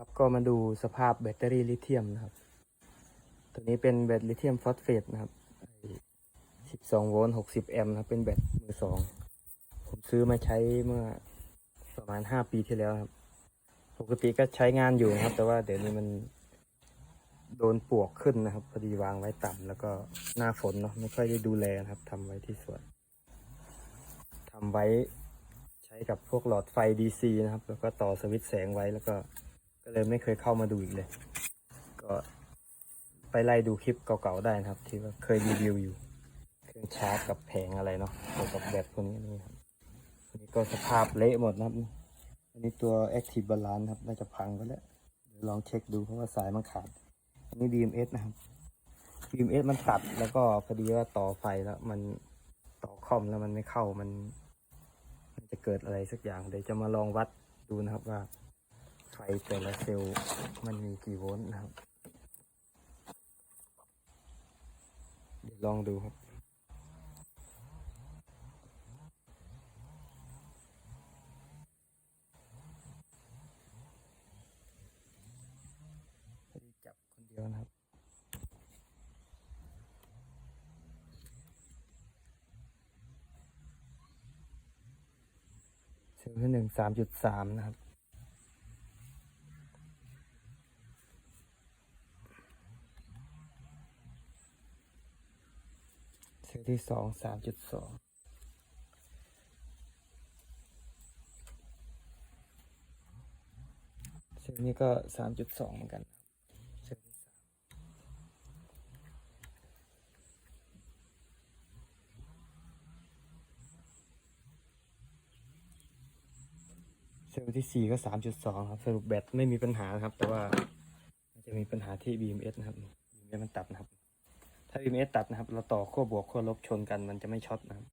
ครับก็มาดูสภาพแบตเตอรี่ลิเธียมนะครับ ตัวนี้เป็นแบตลิเธียมฟอสเฟตนะครับ 12 โวลต์ 60 แอมป์นะเป็นแบตมือสองผมซื้อมาใช้เมื่อประมาณ 5 ปีที่แล้วครับ ปกติก็ใช้งานอยู่นะครับ แต่ว่าเดี๋ยวนี้มันโดนปวกขึ้นนะครับ พอดีวางไว้ต่ำแล้วก็หน้าฝนเนาะไม่ค่อยได้ดูแลนะครับทำไว้ที่สวนทำไว้ใช้กับพวกหลอดไฟ DC นะครับ แล้วก็ต่อสวิตช์แสงไว้แล้วก็ ก็เลยไม่เคยเข้ามาดูอีกเลย ก็ไปไล่ดูคลิปเก่าๆได้นะครับ ที่ว่าเคยรีวิวอยู่ เครื่องชาร์จกับแผงอะไรเนาะเกี่ยวกับแบตพวกนี้นี่ครับอันนี้ก็สภาพเละหมดนะครับ อันนี้ตัว Active Balance ครับน่าจะพังไปแล้ว เดี๋ยวลองเช็คดูเพราะว่าสายมันขาด อันนี้ BMS นะครับ BMS มันตัดแล้วก็พอดีว่าต่อไฟแล้วมันต่อคอมแล้วมันไม่เข้ามัน มันจะเกิดอะไรสักอย่างเดี๋ยวจะมาลองวัดดูนะครับว่า ฟแต่ละเซลล์มันมีกี่โวลต์นะครับ เดี๋ยวลองดูครับจับคนเดียวนะครับเซลล์ที่หนึ่งสามจุดสามนะครับ เซลล์ที่สองสามจุดสองเซลล์นี้ก็สามจุดสองเหมือนกันเซลล์ที่สามเซลล์ที่สี่ก็สามจุดสองครับสรุปแบตไม่มีปัญหาครับ แต่ว่าจะมีปัญหาที่ BMS นะครับ BMS มันตัดนะครับ ถ้า BMS ตัดนะครับ เราต่อขั้วบวกขั้วลบชนกันมันจะไม่ช็อตนะครับ